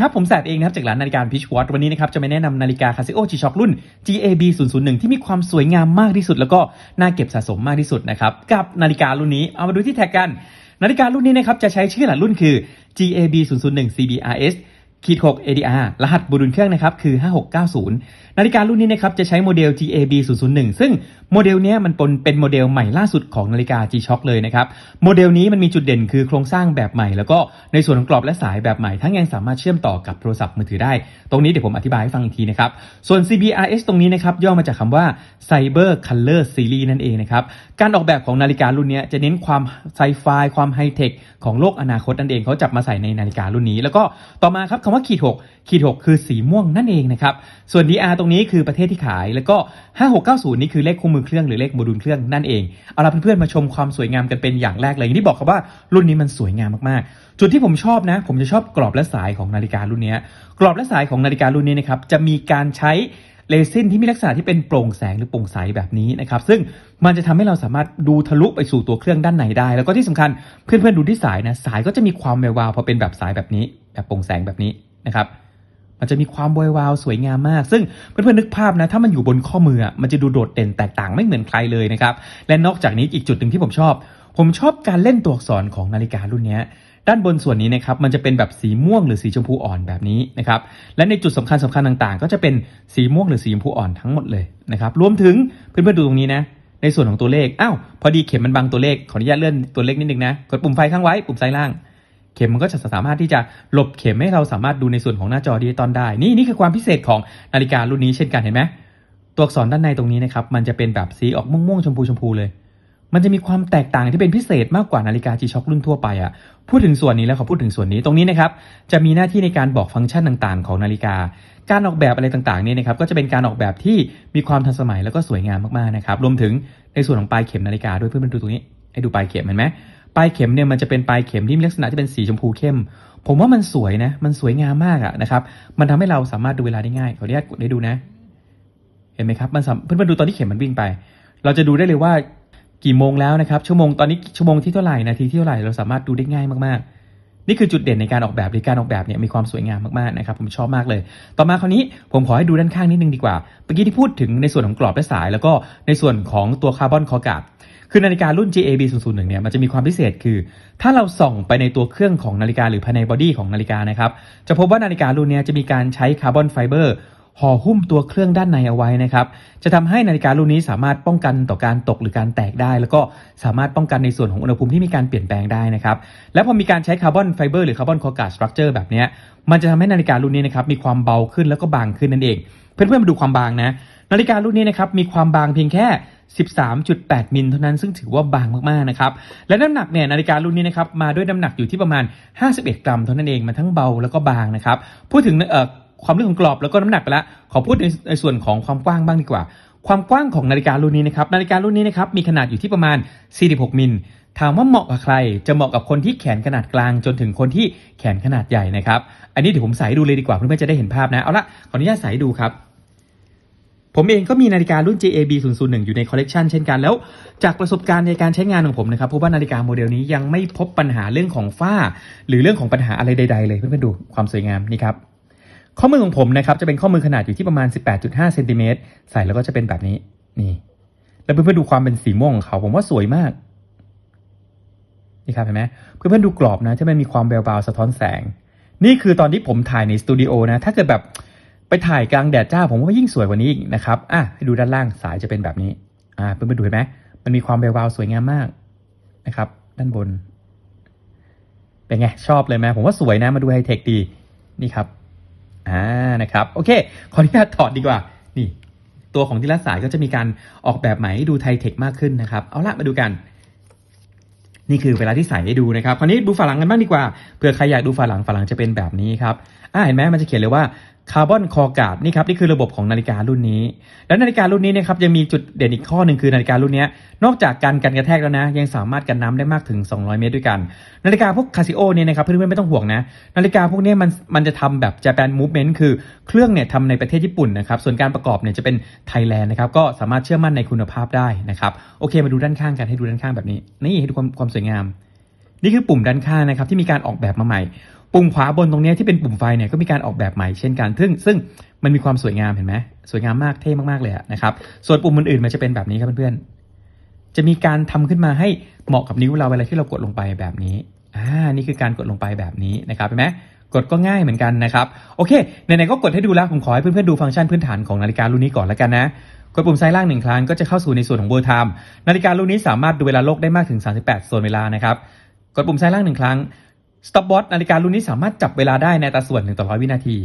ครับ ผมแสบเองนะครับจากร้านนาฬิกาพิชวอตวันนี้นะครับจะมาแนะนำนาฬิกาคาซิโอจีช็อครุ่น GAB 001ที่มีความสวยงามมากที่สุด แล้วก็น่าเก็บสะสมมากที่สุดนะครับกับนาฬิการุ่นนี้เอามาดูที่แท็กกัน นาฬิการุ่นนี้นะครับจะใช้ชื่อหลักรุ่นคือ GAB 001 CBRS ขีด6 ADR รหัสบุรุษเครื่องนะครับคือ 5690 นาฬิการุ่นนี้นะครับจะใช้โมเดล GAB 001 ซึ่งโมเดลนี้มันเป็นเป็นโมเดลใหม่ล่าสุดของนาฬิกา G-Shock เลยนะครับโมเดลนี้มันมีจุดเด่นคือโครงสร้างแบบใหม่ แล้วก็ในส่วนของกรอบและสายแบบใหม่ ทั้งยังสามารถเชื่อมต่อกับโทรศัพท์มือถือได้ ตรงนี้เดี๋ยวผมอธิบายให้ฟังอีกทีนะครับส่วน CBRS ตรงนี้นะครับย่อมาจากคำว่า Cyber Color Series นั่นเองนะครับการออกแบบของนาฬิการุ่นนี้จะเน้นความไซไฟความไฮเทคของโลกอนาคตนั่นเองเขาจับมาใส่ในนาฬิการุ่นนี้ แล้วก็ต่อมาครับคำว่าขีด6ขีด6คือสีม่วงนั่นเองนะครับ ส่วน DR ตรงนี้คือประเทศที่ขาย แล้วก็ 5690 นี่คือเลขคู่มือเครื่องหรือเลขโมดูลเครื่องนั่นเอง เอาล่ะเพื่อนๆมาชมความสวยงามกันเป็นอย่างแรกเลยอย่างที่บอกครับว่ารุ่นนี้มันสวยงามมากๆ จุดที่ผมชอบนะ ผมจะชอบกรอบและสายของนาฬิการุ่นนี้ กรอบและสายของนาฬิการุ่นนี้นะครับจะมีการใช้เรซินที่มีลักษณะที่เป็นโปร่งแสงหรือโปร่งใสแบบนี้นะครับ ซึ่งมันจะทำให้เราสามารถดูทะลุไปสู่ตัวเครื่องด้านในได้ แล้วก็ที่สำคัญเพื่อนๆดูที่สายนะสายก็จะมีความแวววาวพอเป็นแบบสายแบบนี้ แบบโปร่งแสงแบบนี้ นะครับมันจะมีความวอยวาวสวยงามมาก ซึ่งเพื่อนๆนึกภาพนะถ้ามันอยู่บนข้อมือมันจะดูโดดเด่นแตกต่างไม่เหมือนใครเลยนะครับและนอกจากนี้อีกจุดหนึ่งที่ผมชอบ ผมชอบการเล่นตัวอักษรของนาฬิการุ่นนี้ด้านบนส่วนนี้นะครับมันจะเป็นแบบสีม่วงหรือสีชมพูอ่อนแบบนี้นะครับและในจุดสำคัญสคัญๆต่างๆ ก็จะเป็นสีม่วงหรือสีชมพูอ่อนทั้งหมดเลยนะครับรวมถึงเพื่อนๆดูตรงนี้นะในส่วนของตัวเลขอ้าวพอดีเข็มมันบังตัวเลขขออนุญาตเลื่อนตัวเลขนิดนึงนะกดปุ่มไฟข้างไว้ปุ่มซ้ายล่าง เข็มมันก็จะสามารถที่จะหลบเข็มให้เราสามารถดูในส่วนของหน้าจอดิจิตอลได้ นี่นี่คือความพิเศษของนาฬิการุ่นนี้เช่นกันเห็นไหมตัวอักษรด้านในตรงนี้นะครับมันจะเป็นแบบสีออกม่วงๆชมพูชมพูเลย มันจะมีความแตกต่างที่เป็นพิเศษมากกว่านาฬิกา G-Shock รุ่นทั่วไปอะพูดถึงส่วนนี้แล้วขอพูดถึงส่วนนี้ตรงนี้นะครับจะมีหน้าที่ในการบอกฟังก์ชันต่างๆ ของนาฬิกา การออกแบบอะไรต่างๆเนี่ยนะครับก็จะเป็นการออกแบบที่มีความทันสมัยแล้วก็สวยงามมากๆนะครับรวมถึงในส่วนของปลายเข็มนาฬิกาด้วยเพื่อนๆดูตรงนี้ให้ดูปลายเข็มเห็นไหม ปลายเข็มเนี่ยมันจะเป็นปลายเข็มที่มีลักษณะที่เป็นสีชมพูเข้ม ผมว่ามันสวยนะ มันสวยงามมากอะนะครับ มันทำให้เราสามารถดูเวลาได้ง่าย ขออนุญาตกดให้ดูนะ เห็นไหมครับ มันสามเพื่อนๆดูตอนที่เข็มมันวิ่งไป เราจะดูได้เลยว่ากี่โมงแล้วนะครับ ชั่วโมงตอนนี้ชั่วโมงที่เท่าไหร่นาทีที่เท่าไหร่เราสามารถดูได้ง่ายมากๆนี่คือจุดเด่นในการออกแบบหรือการออกแบบเนี่ยมีความสวยงามมากๆนะครับผมชอบมากเลย ต่อมาคราวนี้ผมขอให้ดูด้านข้างนิดนึงดีกว่าเมื่อกี้ที่พูดถึงในส่วนของกรอบและสาย แล้วก็ในส่วนของตัวคาร์บอนคอการ์ด คือนาฬิการุ่น GAB 001เนี่ยมันจะมีความพิเศษคือ ถ้าเราส่องไปในตัวเครื่องของนาฬิกาหรือภายในบอดี้ของนาฬิกานะครับจะพบว่านาฬิการุ่นนี้จะมีการใช้คาร์บอนไฟเบอร์ ห่อหุ้มตัวเครื่องด้านในเอาไว้นะครับ จะทำให้นาฬิการุ่นนี้สามารถป้องกันต่อการตกหรือการแตกได้ แล้วก็สามารถป้องกันในส่วนของอุณหภูมิที่มีการเปลี่ยนแปลงได้นะครับและพอมีการใช้คาร์บอนไฟเบอร์หรือคาร์บอนคอร์การ์ดสตรัคเจอร์แบบนี้มันจะทำให้นาฬิการุ่นนี้นะครับมีความเบาขึ้นแล้วก็บางขึ้นนั่นเอง เพื่อนๆมาดูความบางนะนาฬิการุ่นนี้นะครับมีความบางเพียงแค่ 13.8 มิลเท่านั้นซึ่งถือว่าบางมากๆนะครับและน้ำหนักเนี่ยนาฬิการุ่นนี้นะครับมาด้วยน้ำหนักอยู่ที่ประมาณ 51 กรัมเท่านั้นเองมันทั้งเบาแล้วก็บางนะครับพูดถึงเอ่อ ความลึกของกรอบแล้วก็น้ำหนักไปแล้วขอพูดในในส่วนของความกว้างบ้างดีกว่า ความกว้างของนาฬิการุ่นนี้นะครับนาฬิการุ่นนี้นะครับมีขนาดอยู่ที่ประมาณ 46 มิลถามว่าเหมาะกับใคร จะเหมาะกับคนที่แขนขนาดกลางจนถึงคนที่แขนขนาดใหญ่นะครับ อันนี้เดี๋ยวผมใส่ดูเลยดีกว่าเพื่อนๆจะได้เห็นภาพนะ เอาละขออนุญาตใส่ดูครับ ผมเองก็มีนาฬิการุ่น JAB 001อยู่ในคอลเลกชันเช่นกันแล้ว จากประสบการณ์ในการใช้งานของผมนะครับพบว่านาฬิกาโมเดลนี้ยังไม่พบปัญหาเรื่องของฝ้า หรือเรื่องของปัญหาอะไรใด ๆ เลยเพื่อนๆดูความสวยงามนี่ครับ ข้อมือของผมนะครับจะเป็นข้อมือขนาดอยู่ที่ประมาณ 18.5เซนติเมตรใส่แล้วก็จะเป็นแบบนี้นี่ แล้วเพื่อนๆดูความเป็นสีม่วงของเขาผมว่าสวยมากนี่ครับเห็นไหมเพื่อนๆดูกรอบนะที่มันมีความแวววาวสะท้อนแสง นี่คือตอนที่ผมถ่ายในสตูดิโอนะถ้าเกิดแบบไปถ่ายกลางแดดจ้า ผมว่ายิ่งสวยกว่านี้อีกนะครับอะให้ดูด้านล่างสายจะเป็นแบบนี้อ่าเพื่อนๆดูเห็นไหมมันมีความแวววาวสวยงามมากนะครับ ด้านบน เป็นไงชอบเลยไหมผมว่าสวยนะมาดูไฮเทคดีนี่ครับ อ่านะครับโอเค ขออนุญาตถอดดีกว่า นี่ ตัวของที่ละสายก็จะมีการออกแบบใหม่ให้ดูไทเทคมากขึ้นนะครับ เอาละมาดูกัน นี่คือเวลาที่ใส่ให้ดูนะครับ คราวนี้ดูฝาหลังกันบ้างดีกว่าเผื่อใครอยากดูฝาหลังฝาหลังจะเป็นแบบนี้ครับอ่าเห็นไหมมันจะเขียนเลยว่า คาร์บอนคอการ์ดนี่ครับนี่คือระบบของนาฬิการุ่นนี้ แล้วนาฬิการุ่นนี้นะครับยังมีจุดเด่นอีกข้อหนึ่งคือนาฬิการุ่นนี้นอกจากการกันกระแทกแล้วนะ ยังสามารถกันน้ำได้มากถึง 200 เมตรด้วยกัน นาฬิกาพวกคาซิโอเนี่ยนะครับเพื่อนๆไม่ต้องห่วงนะ นาฬิกาพวกนี้มันมันจะทำแบบ Japan Movement คือเครื่องเนี่ยทำในประเทศญี่ปุ่นนะครับส่วนการประกอบเนี่ยจะเป็นไทยแลนด์นะครับก็สามารถเชื่อมั่นในคุณภาพได้นะครับโอเคมาดูด้านข้างกันให้ดูด้านข้างแบบนี้นี่ให้ดูความความสวยงาม นี่คือปุ่มด้านข้างนะครับที่มีการออกแบบมาใหม่ ปุ่มขวาบนตรงนี้ที่เป็นปุ่มไฟเนี่ยก็มีการออกแบบใหม่เช่นกัน ซึ่งซึ่งมันมีความสวยงามเห็นไหมสวยงามมากเท่มากๆเลยนะครับ ส่วนปุ่มอื่นๆมันจะเป็นแบบนี้ครับเพื่อนๆ จะมีการทำขึ้นมาให้เหมาะกับนิ้วเราเวลาที่เรากดลงไปแบบนี้ อ่า นี่คือการกดลงไปแบบนี้นะครับเห็นไหมกดก็ง่ายเหมือนกันนะครับ โอเคไหนๆก็กดให้ดูแล้ว ผมขอให้เพื่อนๆดูฟังก์ชันพื้นฐานของนาฬิการุ่นนี้ก่อนแล้วกันนะ กดปุ่มซ้ายล่างหนึ่งครั้งก็จะเข้าสู่ในส่วนของ World Time นาฬิการุ่นนี้สามารถดูเวลาโลกได้มากถึง 38 โซนเวลานะครับ กดปุ่มซ้ายล่างหนึ่งครั้ง Stopwatch นาฬิการุ่นนี้สามารถจับเวลาได้ในอัตาส่วน1ต่อ100 วินาที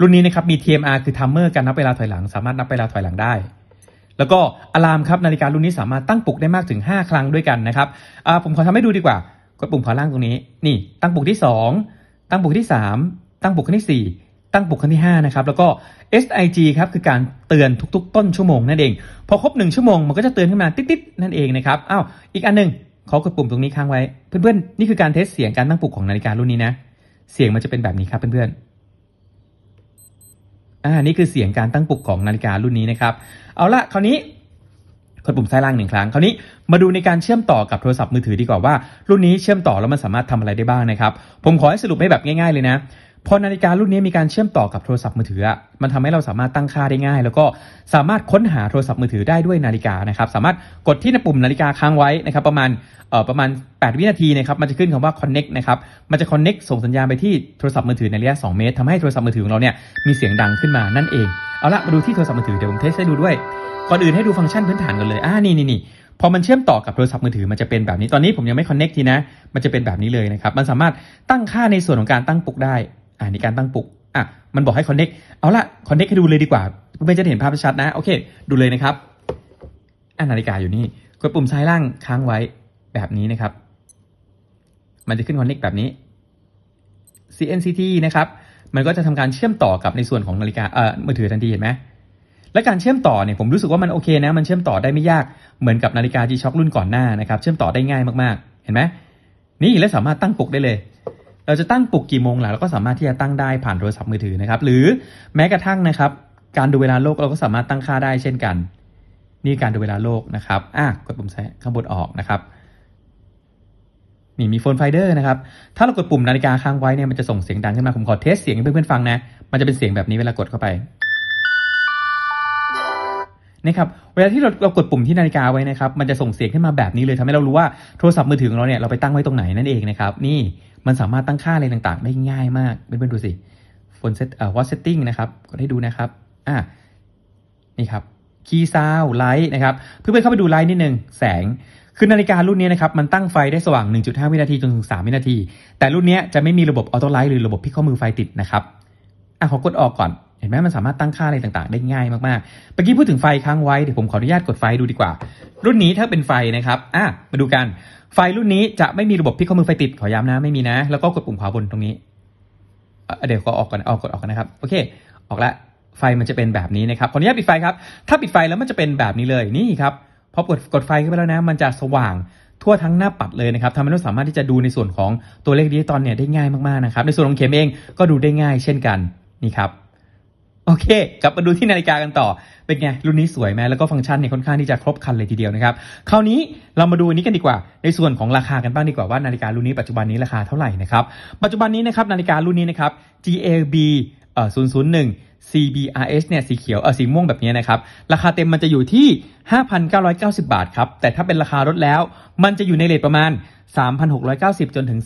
รุ่นนี้นะครับมี TMR คือ Timer การนับเวลาถอยหลัง สามารถนับเวลาถอยหลังได้ แล้วก็อะลามครับนาฬิการุ่นนี้สามารถตั้งปลุกได้มากถึง 5 ครั้งด้วยกันนะครับผมขอทำให้ดูดีกว่า กดปุ่มขวาล่างตรงนี้ นี่ ตั้งปลุกที่ 2 ตั้งปลุกที่ 3 ตั้งปลุกครั้งที่ 4ตั้งปลุกครั้งที่5นะครับแล้วก็ SIG ครับคือการเตือนทุกๆ ต้นชั่วโมงนั่นเอง พอครบ 1 ชั่วโมงมันก็จะเตือนขึ้นมาติ๊ดๆนั่นเองนะครับอ้าวอีกอันหนึ่ง ขอกดปุ่มตรงนี้ค้างไว้ เพื่อนๆ นี่คือการเทสเสียงการตั้งปลุกของนาฬิการุ่นนี้นะ เสียงมันจะเป็นแบบนี้ครับเพื่อนๆ อ่า นี่คือเสียงการตั้งปลุกของนาฬิการุ่นนี้นะครับ เอาละคราวนี้กดปุ่มซ้ายล่างหนึ่งครั้ง คราวนี้มาดูในการเชื่อมต่อกับโทรศัพท์มือถือดีกว่าว่า รุ่นนี้เชื่อมต่อแล้วมันสามารถทำอะไรได้บ้างนะครับ ผมขอให้สรุปให้แบบง่ายๆเลยนะ พอนาฬิการุ่นนี้มีการเชื่อมต่อกับโทรศัพท์มือถือ มันทำให้เราสามารถตั้งค่าได้ง่าย แล้วก็สามารถค้นหาโทรศัพท์มือถือได้ด้วยนาฬิกานะครับ สามารถกดที่ปุ่มนาฬิกาค้างไว้นะครับประมาณเอ่อประมาณ 8 วินาทีนะครับ มันจะขึ้นคำว่า connect นะครับ มันจะ connect ส่งสัญญาณไปที่โทรศัพท์มือถือในระยะ 2 เมตรทำให้โทรศัพท์มือถือของเราเนี่ยมีเสียงดังขึ้นมานั่นเอง เอาละมาดูที่โทรศัพท์มือถือเดี๋ยวผมเทสให้ดูด้วย ก่อนอื่นให้ดูฟังก์ชันพื้นฐานกันเลย อ่า นี่นี่นี่พอมันเชื่อมต่อกับโทรศัพท์มือถือมันจะเป็นแบบนี้ ตอนนี้ผมยังไม่ connect ทีนะ มันจะเป็นแบบนี้เลยนะครับ มันสามารถตั้งค่าในส่วนของการตั้งปลุกได้ อ่านี่การตั้งปลุกอะมันบอกให้ connect เอาละ connect ให้ดูเลยดีกว่าเพื่อนๆจะเห็นภาพชัดนะ โอเค ดูเลยนะครับอ่านาฬิกาอยู่นี่กดปุ่มซ้ายล่างค้างไว้แบบนี้นะครับ มันจะขึ้น connect แบบนี้ CNCT นะครับ มันก็จะทำการเชื่อมต่อกับในส่วนของนาฬิกาเอ่อมือถือทันทีเห็นไหมและการเชื่อมต่อเนี่ยผมรู้สึกว่ามันโอเคนะ มันเชื่อมต่อได้ไม่ยากเหมือนกับนาฬิกา G-Shock รุ่นก่อนหน้านะครับ เชื่อมต่อได้ง่ายมากๆ เห็นไหมนี่และสามารถตั้งปลุกได้เลย เราจะตั้งปลุกกี่โมงล่ะเราก็สามารถที่จะตั้งได้ผ่านโทรศัพท์มือถือนะครับ หรือแม้กระทั่งนะครับ การดูเวลาโลกเราก็สามารถตั้งค่าได้เช่นกัน นี่การดูเวลาโลกนะครับอะกดปุ่มซ้ข้างบนออกนะครับนี่มีโฟนไฟเดอร์นะครับ ถ้าเรากดปุ่มนาฬิกาค้างไว้เนี่ยมันจะส่งเสียงดังขึ้นมา ผมขอเทสเสียงให้เพื่อนๆฟังนะ มันจะเป็นเสียงแบบนี้เวลากดเข้าไป นะครับเวลาที่เราเรากดปุ่มที่นาฬิกาไว้นะครับมันจะส่งเสียงขึ้นมาแบบนี้เลยทำให้เรารู้ว่าโทรศัพท์มือถือของเราเนี่ยเราไปตั้งไว้ตรงไหนนั่นเองนะครับนี่มันสามารถตั้งค่าอะไรต่างๆ ได้ง่ายมากเพื่อนๆดูสิโฟนเซตเอ่อวอทเซตติ้งนะครับกดให้ดูนะครับอะนี่ครับคีย์ซาวไลท์นะครับเพื่อนๆเข้าไปดูไลท์นิดนึงแสงคือนาฬิการุ่นนี้นะครับมันตั้งไฟได้สว่าง 1.5 วินาทีจนถึง 3 วินาที แต่รุ่นนี้จะไม่มีระบบออโต้ไลท์หรือระบบที่ข้อมือไฟติดนะครับอะขอกดออกก่อน เห็นไหมมันสามารถตั้งค่าอะไรต่างๆ ได้ง่ายมากๆเมื่อกี้พูดถึงไฟค้างไว้เดี๋ยวผมขออนุญาตกดไฟดูดีกว่า รุ่นนี้ถ้าเป็นไฟนะครับอะมาดูกันไฟรุ่นนี้จะไม่มีระบบที่ข้อมือไฟติดขอย้ำนะไม่มีนะ แล้วก็กดปุ่มขวาบนตรงนี้เดี๋ยวก็ออกก่อนออกกดออกกันนะครับโอเค ออกละไฟมันจะเป็นแบบนี้นะครับขออนุญาตปิดไฟครับ ถ้าปิดไฟแล้วมันจะเป็นแบบนี้เลยนี่ครับพอกดกดไฟเข้าไปแล้วนะ มันจะสว่างทั่วทั้งหน้าปัดเลยนะครับทำให้เราสามารถที่จะดูในส่วนของตัวเลขดิจิตอลเนี่ยได้ง่ายมากๆนะครับ ในส่วนของเข็มเองก็ดูได้ง่ายเช่นกันนี่ครับ อเค กลับมาดูที่นาฬิกากันต่อ เป็นไง รุ่นนี้สวยไหมแล้วก็ฟังก์ชันเนี่ยค่อนข้างที่จะครบครันเลยทีเดียวนะครับ คราวนี้เรามาดูอันนี้กันดีกว่า ในส่วนของราคากันบ้างดีกว่าว่านาฬิการุ่นนี้ปัจจุบันนี้ราคาเท่าไหร่นะครับ ปัจจุบันนี้นะครับนาฬิการุ่นนี้นะครับ GAB เอ่อ001 CBRS เนี่ยสีเขียวเออสีม่วงแบบนี้นะครับ ราคาเต็มมันจะอยู่ที่ 5,990 บาทครับ แต่ถ้าเป็นราคาลดแล้ว มันจะอยู่ในเลทประมาณ 3,690 จนถึง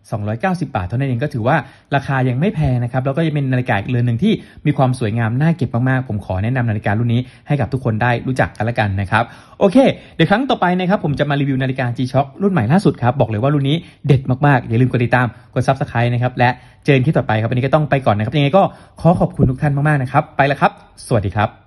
4,290 บาท เท่านั้นเองก็ถือว่าราคายังไม่แพงนะครับ แล้วก็ยังเป็นนาฬิกาอีกเรือนหนึ่งที่มีความสวยงามน่าเก็บมากๆ ผมขอแนะนำนาฬิการุ่นนี้ให้กับทุกคนได้รู้จักกันละกันนะครับ โอเค เดี๋ยวครั้งต่อไปนะครับ ผมจะมารีวิวนาฬิกา G-Shock รุ่นใหม่ล่าสุดครับ บอกเลยว่ารุ่นนี้เด็ดมากๆ อย่าลืมกดติดตาม กด Subscribe นะครับ และเจอกันคลิปต่อไปครับ วันนี้ก็ต้องไปก่อนนะครับ ยังไงก็ขอขอบคุณทุกท่านมากๆนะครับ ไปแล้วครับ สวัสดีครับ